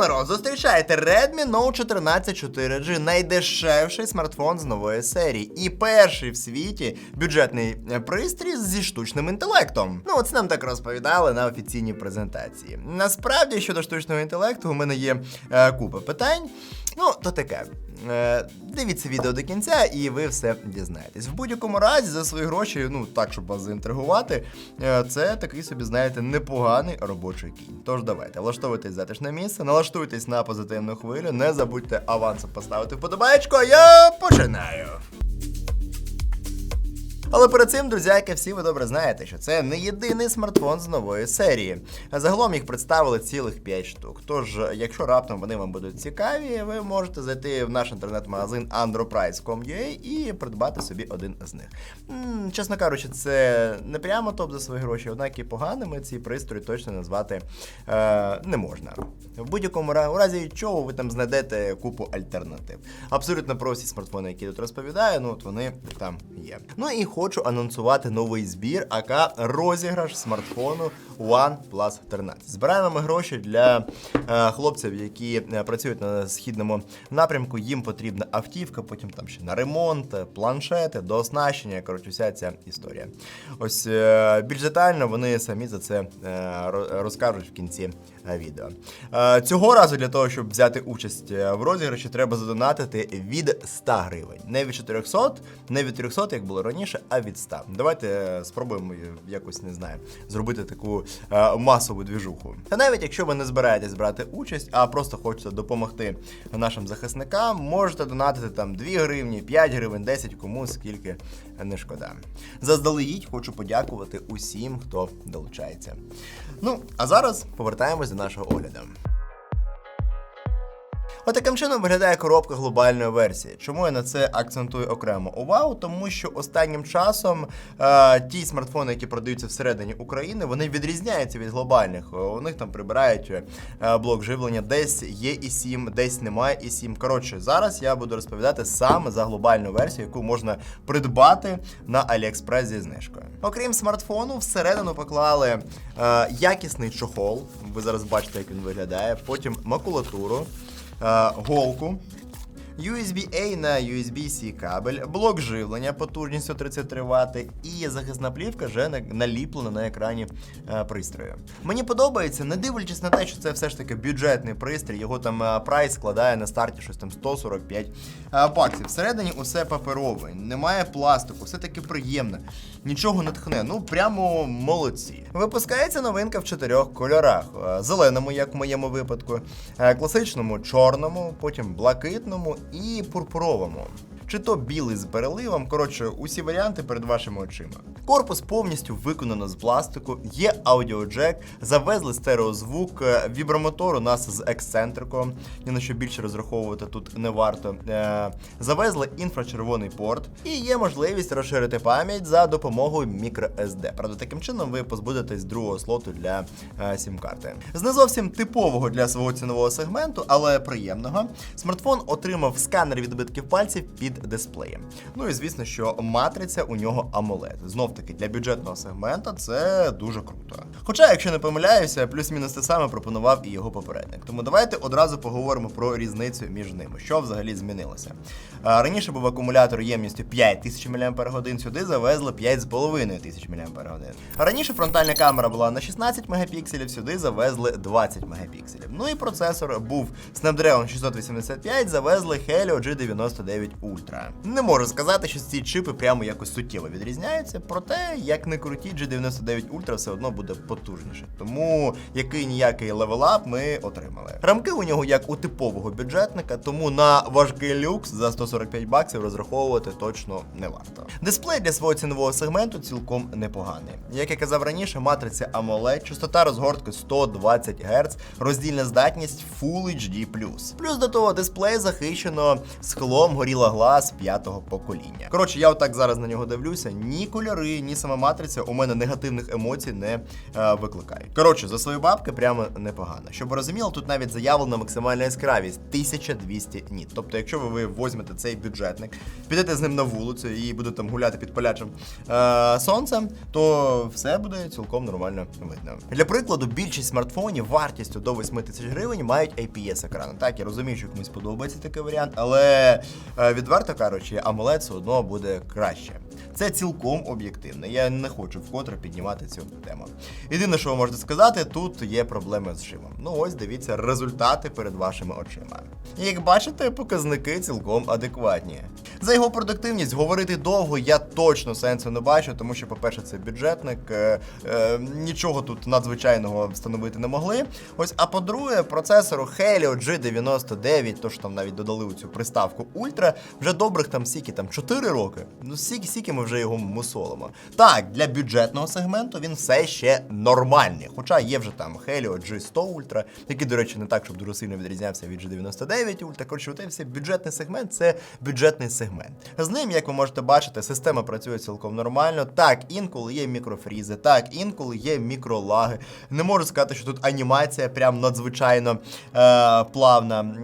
Народ! Зустрічайте Redmi Note 14 4G, найдешевший смартфон з нової серії. І перший в світі бюджетний е, пристрій зі штучним інтелектом. Ну, це нам так розповідали на офіційній презентації. Насправді, щодо штучного інтелекту, у мене є е, купа питань. Ну, то таке. Е, дивіться відео до кінця, і ви все дізнаєтесь. В будь-якому разі за свої гроші, ну так, щоб вас заінтригувати, е, це такий собі, знаєте, непоганий робочий кінь. Тож давайте, влаштовуйтесь затишне місце, налаштуйтесь на позитивну хвилю, не забудьте авансом поставити вподобаєчку, а я починаю. Але перед цим, друзяки, всі ви добре знаєте, що це не єдиний смартфон з нової серії. Загалом їх представили цілих 5 штук. Тож, якщо раптом вони вам будуть цікаві, ви можете зайти в наш інтернет-магазин androprice.com.ua і придбати собі один з них. Чесно кажучи, це не прямо топ за свої гроші, однак і поганими ці пристрої точно назвати е, не можна. В будь-якому разі чого ви там знайдете купу альтернатив. Абсолютно про всі смартфони, які тут розповідаю, ну от вони там є. Ну і хочу анонсувати новий збір, ака розіграш смартфону OnePlus 13. Збираємо ми гроші для е, хлопців, які е, працюють на східному напрямку. Їм потрібна автівка, потім там ще на ремонт, планшети, дооснащення. Коротше, вся ця історія. Ось е, більш детально вони самі за це розкажуть в кінці відео. Цього разу для того, щоб взяти участь в розіграші, треба задонатити від 100 гривень. Не від 400, не від 300, як було раніше, а від 100. Давайте е, спробуємо е, якось не знаю, зробити таку е, масову двіжуху. Та навіть якщо ви не збираєтесь брати участь, а просто хочете допомогти нашим захисникам, можете донатити там 2 гривні, 5 гривень, 10, кому скільки не шкода. Заздалегідь хочу подякувати усім, хто долучається. Ну, а зараз повертаємось до нашого огляду. Отаким чином виглядає коробка глобальної версії. Чому я на це акцентую окремо увагу? Тому що останнім часом е, ті смартфони, які продаються всередині України, вони відрізняються від глобальних. Е, У них там прибирають е, блок живлення, десь є і 7, десь немає і 7. Коротше, зараз я буду розповідати саме за глобальну версію, яку можна придбати на AliExpress зі знижкою. Окрім смартфону, всередину поклали е, якісний чохол. Ви зараз бачите, як він виглядає. Потім макулатуру голку. USB-A на USB-C кабель, блок живлення потужністю 33 Вт і захисна плівка вже наліплена на екрані е, пристрою. Мені подобається, не дивлячись на те, що це все ж таки бюджетний пристрій, його там е, прайс складає на старті щось там 145 е, баксів. Всередині усе паперове, немає пластику, все таки приємне, нічого не тхне. Ну прямо молодці. Випускається новинка в чотирьох кольорах: зеленому, як в моєму випадку, класичному чорному, потім блакитному і пурпуровому. Чи то білий з переливом, коротше, усі варіанти перед вашими очима. Корпус повністю виконано з пластику, є аудіоджек, завезли стереозвук, е, вібромотор у нас з ексцентриком, ні на що більше розраховувати тут не варто. Е, Завезли інфрачервоний порт і є можливість розширити пам'ять за допомогою microSD. Правда, таким чином ви позбудетесь другого слоту для е, сім-карти. З не зовсім типового для свого цінового сегменту, але приємного, смартфон отримав сканер відбитків пальців під дисплеєм. Ну і звісно, що матриця у нього AMOLED. Знов таки для бюджетного сегмента це дуже круто. Хоча, якщо не помиляюся, плюс-мінус те саме пропонував і його попередник. Тому давайте одразу поговоримо про різницю між ними, що взагалі змінилося. Раніше був акумулятор ємністю 5000 мАч, сюди завезли 5500 мАч. Раніше фронтальна камера була на 16 мегапікселів, сюди завезли 20 мегапікселів. Ну і процесор був Snapdragon 685, завезли Helio G99 Ultra. Не можу сказати, що ці чипи прямо якось суттєво відрізняються, проте, як не круті, G99 Ultra все одно буде потужніше. Тому який ніякий левелап ми отримали. Рамки у нього як у типового бюджетника, тому на важкий люкс за 145 баксів розраховувати точно не варто. Дисплей для свого цінового сегменту цілком непоганий. Як я казав раніше, матриця AMOLED, частота розгортки 120 Гц, роздільна здатність Full HD+. Плюс до того дисплей захищено склом Gorilla Glass OnePlus п'ятого покоління. Коротше, я отак зараз на нього дивлюся. Ні кольори, ні сама матриця у мене негативних емоцій не е, викликають. Коротше, за свої бабки прямо непогано. Щоб ви розуміли, тут навіть заявлена максимальна яскравість 1200 ніт. Тобто, якщо ви, візьмете цей бюджетник, підете з ним на вулицю і будете там гуляти під палячим е, сонцем, то все буде цілком нормально видно. Для прикладу, більшість смартфонів вартістю до 8 тисяч гривень мають IPS екрани. Так, я розумію, що комусь подобається такий варіант, але е, відверто кажучи, AMOLED все одно буде краще. Це цілком об'єктивно. Я не хочу вкотре піднімати цю тему. Єдине, що ви можете сказати, тут є проблеми з шимом. Ну ось дивіться результати перед вашими очима. Як бачите, показники цілком адекватні. За його продуктивність говорити довго я точно сенсу не бачу, тому що, по-перше, це бюджетник, е, е, нічого тут надзвичайного встановити не могли. Ось, а по-друге, процесору Helio G99, то що там навіть додали у цю приставку Ультра, вже добрих там скільки там 4 роки. Ну скільки, скільки ми вже його мусолимо. Так, для бюджетного сегменту він все ще нормальний. Хоча є вже там Helio G100 Ultra, який, до речі, не так, щоб дуже сильно відрізнявся від G99 Ultra. Коротше, все бюджетний сегмент це бюджетний сегмент. З ним, як ви можете бачити, система працює цілком нормально. Так, інколи є мікрофрізи, так, інколи є мікролаги. Не можу сказати, що тут анімація прям надзвичайно е, плавна.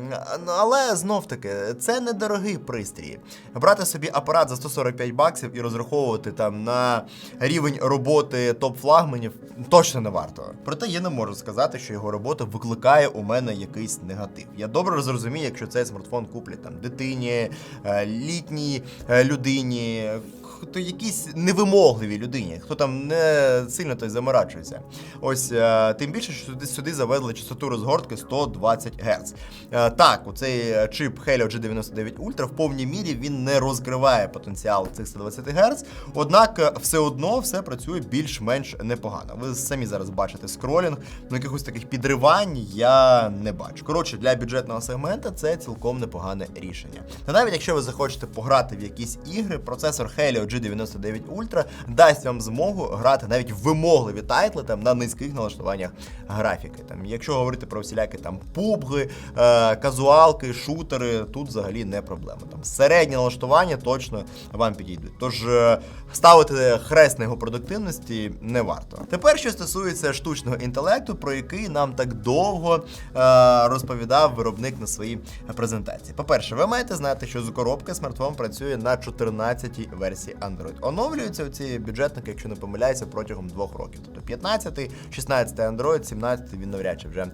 Але знов таки, це недорогий пристрій. Брати собі апарат за 145 баксів і розраховувати там на рівень роботи топ-флагманів точно не варто. Проте я не можу сказати, що його робота викликає у мене якийсь негатив. Я добре зрозумію, якщо цей смартфон куплять там дитині, е, літній е, людині. Хто якійсь невимогливій людині, хто там не сильно той заморачується. Ось е, тим більше, що сюди, сюди завезли частоту розгортки 120 Гц. Так, у цей чип Helio G99 Ultra в повній мірі він не розкриває потенціал цих 120 Гц, однак е, все одно все працює більш-менш непогано. Ви самі зараз бачите скролінг, ну якихось таких підривань я не бачу. Коротше, для бюджетного сегмента це цілком непогане рішення. Та навіть якщо ви захочете пограти в якісь ігри, процесор Helio G99 Ultra дасть вам змогу грати навіть вимогливі тайтли там на низьких налаштуваннях графіки. Там, якщо говорити про всілякі там пубги, е, казуалки, шутери, тут взагалі не проблема. Там середнє налаштування точно вам підійдуть. Тож е, ставити хрест на його продуктивності не варто. Тепер, що стосується штучного інтелекту, про який нам так довго е, розповідав виробник на своїй презентації. По-перше, ви маєте знати, що з коробки смартфон працює на 14-й версії Android. Оновлюються ці бюджетники, якщо не помиляюся, протягом двох років. Тобто 15-й, 16-й Android, 17-й він навряд чи вже е,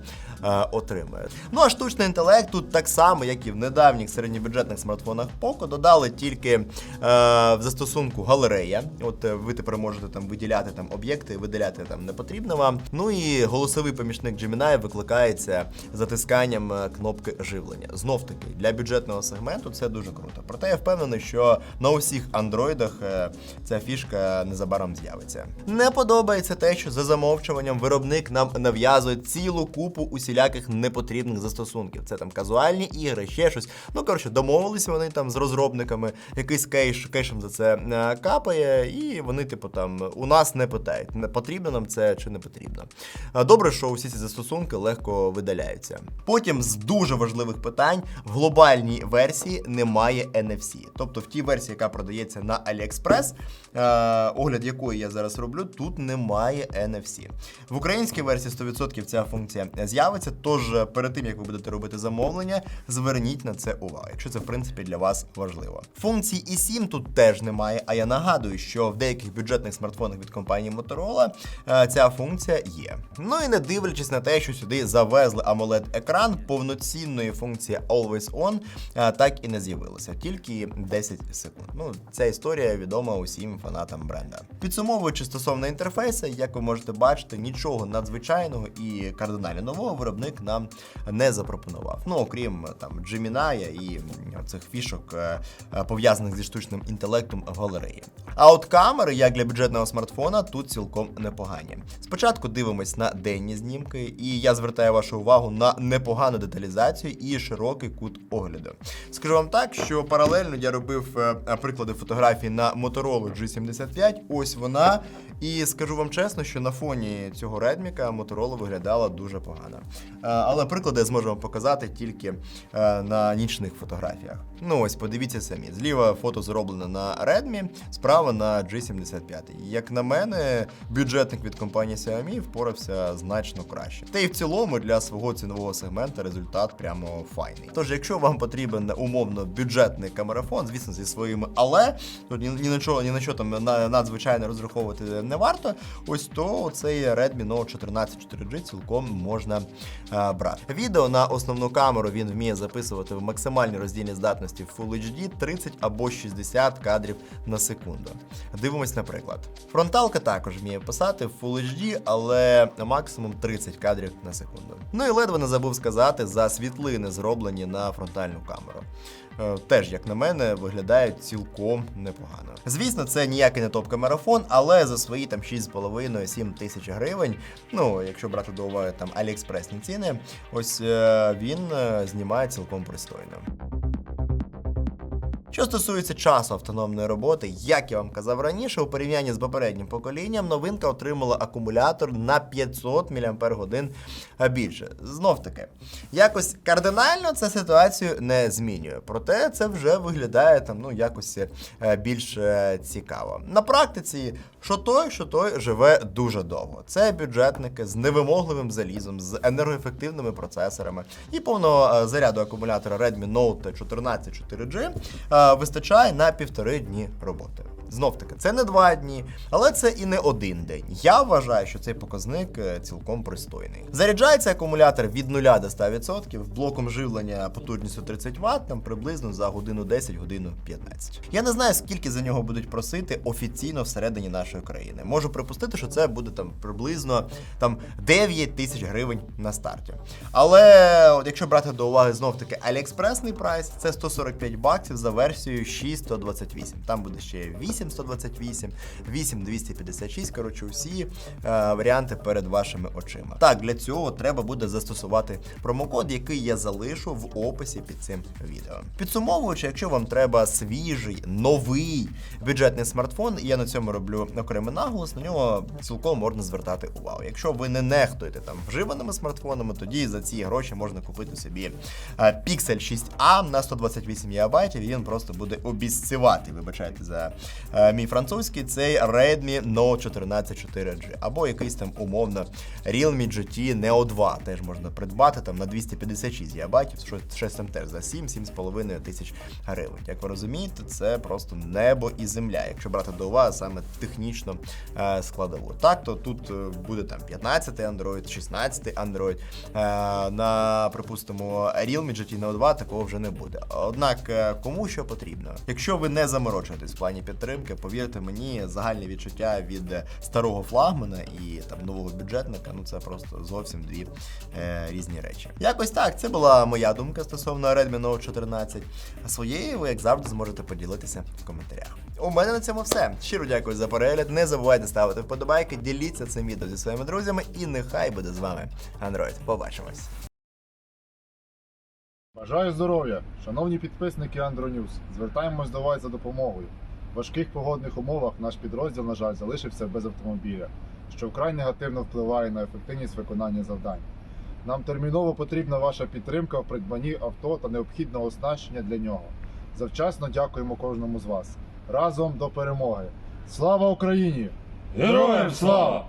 отримає. Ну а штучний інтелект тут так само, як і в недавніх середньобюджетних смартфонах Poco, додали тільки е, в застосунку галерея. От е, ви тепер можете там виділяти там об'єкти, виділяти там не потрібно вам. Ну і голосовий помічник Gemini викликається затисканням е, кнопки живлення. Знов таки для бюджетного сегменту це дуже круто. Проте я впевнений, що на усіх андроїдах е, ця фішка незабаром з'явиться. Не подобається те, що за замовчуванням виробник нам нав'язує цілу купу усіляких непотрібних застосунків. Це там казуальні ігри, ще щось. Ну коротше, домовилися вони там з розробниками, якийсь кейш кешем за це е, капає, і вони, типу, там у нас не питають, не потрібно нам це чи не потрібно. Добре, що усі ці застосунки легко видаляються. Потім з дуже важливих питань в глобальній версії немає NFC. Тобто в тій версії, яка продається на AliExpress, е, огляд якої я зараз роблю, тут немає NFC. В українській версії 100% ця функція з'явиться. Тож перед тим як ви будете робити замовлення, зверніть на це увагу, якщо це в принципі для вас важливо. Функції eSIM тут теж немає. А я нагадую, що в деяких бюджетних смартфонах від компанії Motorola е, ця функція є. Ну і не дивлячись на те, що сюди завезли amoled екран повноцінної функції Always On е, так і не з'явилося, тільки 10 секунд. Ну, ця історія відома усім фанатам бренда. Підсумовуючи стосовно інтерфейсу, як ви можете бачити, нічого надзвичайного і кардинально нового виробник нам не запропонував. Ну окрім там Gemini і цих фішок, е, е, пов'язаних зі штучним інтелектом в галереї. А от камери, як для бюджетного смартфона, тут цілком непогані. Спочатку дивимось на денні знімки, і я звертаю вашу увагу на непогану деталізацію і широкий кут огляду. Скажу вам так, що паралельно я робив е, приклади фотографій на Motorola G75. Ось вона. І скажу вам чесно, що на фоні цього редміка Motorola виглядала дуже погано. Але приклади зможу показати тільки на нічних фотографіях. Ну ось, подивіться самі. Зліва фото зроблено на Redmi, справа на G75. Як на мене, бюджетник від компанії Xiaomi впорався значно краще. Та й в цілому для свого цінового сегмента результат прямо файний. Тож, якщо вам потрібен умовно бюджетний камерафон, звісно, зі своїми але тут ні, ні на чого, ні на що там на, надзвичайно розраховувати не варто. Ось то цей Redmi Note 14 4G цілком можна а, брати. Відео на основну камеру він вміє записувати в максимальній роздільній здатності Full HD 30 або 60 кадрів на секунду. Дивимось, наприклад. Фронталка також вміє писати в Full HD, але максимум 30 кадрів на секунду. Ну і ледве не забув сказати за світлини, зроблені на фронтальну камеру. Е, Теж, як на мене, виглядають цілком непогано. Звісно, це ніякий не топ-камерафон, але за свої там 6,5-7 тисяч гривень, ну, якщо брати до уваги там аліекспресні ціни, ось е, він е, знімає цілком пристойно. Що стосується часу автономної роботи, як я вам казав раніше, у порівнянні з попереднім поколінням, новинка отримала акумулятор на 500 мАч більше. Знов таки, якось кардинально це ситуацію не змінює. Проте це вже виглядає там ну якось е, більш е, цікаво. На практиці, що той, що той живе дуже довго. Це бюджетники з невимогливим залізом, з енергоефективними процесорами і повного е, заряду акумулятора Redmi Note 14 4G е, вистачає на півтори дні роботи. Знов таки, це не два дні, але це і не один день. Я вважаю, що цей показник е, цілком пристойний. Заряджається акумулятор від 0 до 100%, блоком живлення потужністю 30 Вт, там приблизно за годину 10, годину 15. Я не знаю, скільки за нього будуть просити офіційно всередині нашої країни. Можу припустити, що це буде там приблизно там 9 тисяч гривень на старті. Але от якщо брати до уваги знов таки аліекспресний прайс, це 145 баксів за версією 6.128. Там буде ще 8.128, 8.256, коротше, усі е, варіанти перед вашими очима. Так, для цього треба буде застосувати промокод, який я залишу в описі під цим відео. Підсумовуючи, якщо вам треба свіжий, новий бюджетний смартфон, і я на цьому роблю окремий наголос, на нього цілком можна звертати увагу. Якщо ви не нехтуєте там вживаними смартфонами, тоді за ці гроші можна купити собі е, Pixel 6a на 128 ГБ, і він просто буде обіццівати, вибачайте за мій французький, цей Redmi Note 14 4G, або якийсь там умовно Realme GT Neo 2, теж можна придбати там на 256 ГБ, що щось там теж за 7-7,5 тисяч гривень. Як ви розумієте, це просто небо і земля, якщо брати до уваги саме технічно е, складову. Так, то тут е, буде там 15 Android, 16 Android. Е, на, припустимо, Realme GT Neo 2 такого вже не буде. Однак, е, кому що потрібно? Якщо ви не заморочуєтесь в плані підтримки, повірте мені, загальне відчуття від старого флагмана і там нового бюджетника, ну це просто зовсім дві е, різні речі. Якось так, це була моя думка стосовно Redmi Note 14. А своєю ви, як завжди, зможете поділитися в коментарях. У мене на цьому все. Щиро дякую за перегляд. Не забувайте ставити вподобайки, діліться цим відео зі своїми друзями, і нехай буде з вами Android. Побачимось. Бажаю здоров'я! Шановні підписники Андронюс, звертаємось до вас за допомогою. Важких погодних умовах наш підрозділ, на жаль, залишився без автомобіля, що вкрай негативно впливає на ефективність виконання завдань. Нам терміново потрібна ваша підтримка в придбанні авто та необхідного оснащення для нього. Завчасно дякуємо кожному з вас. Разом до перемоги! Слава Україні! Героям слава!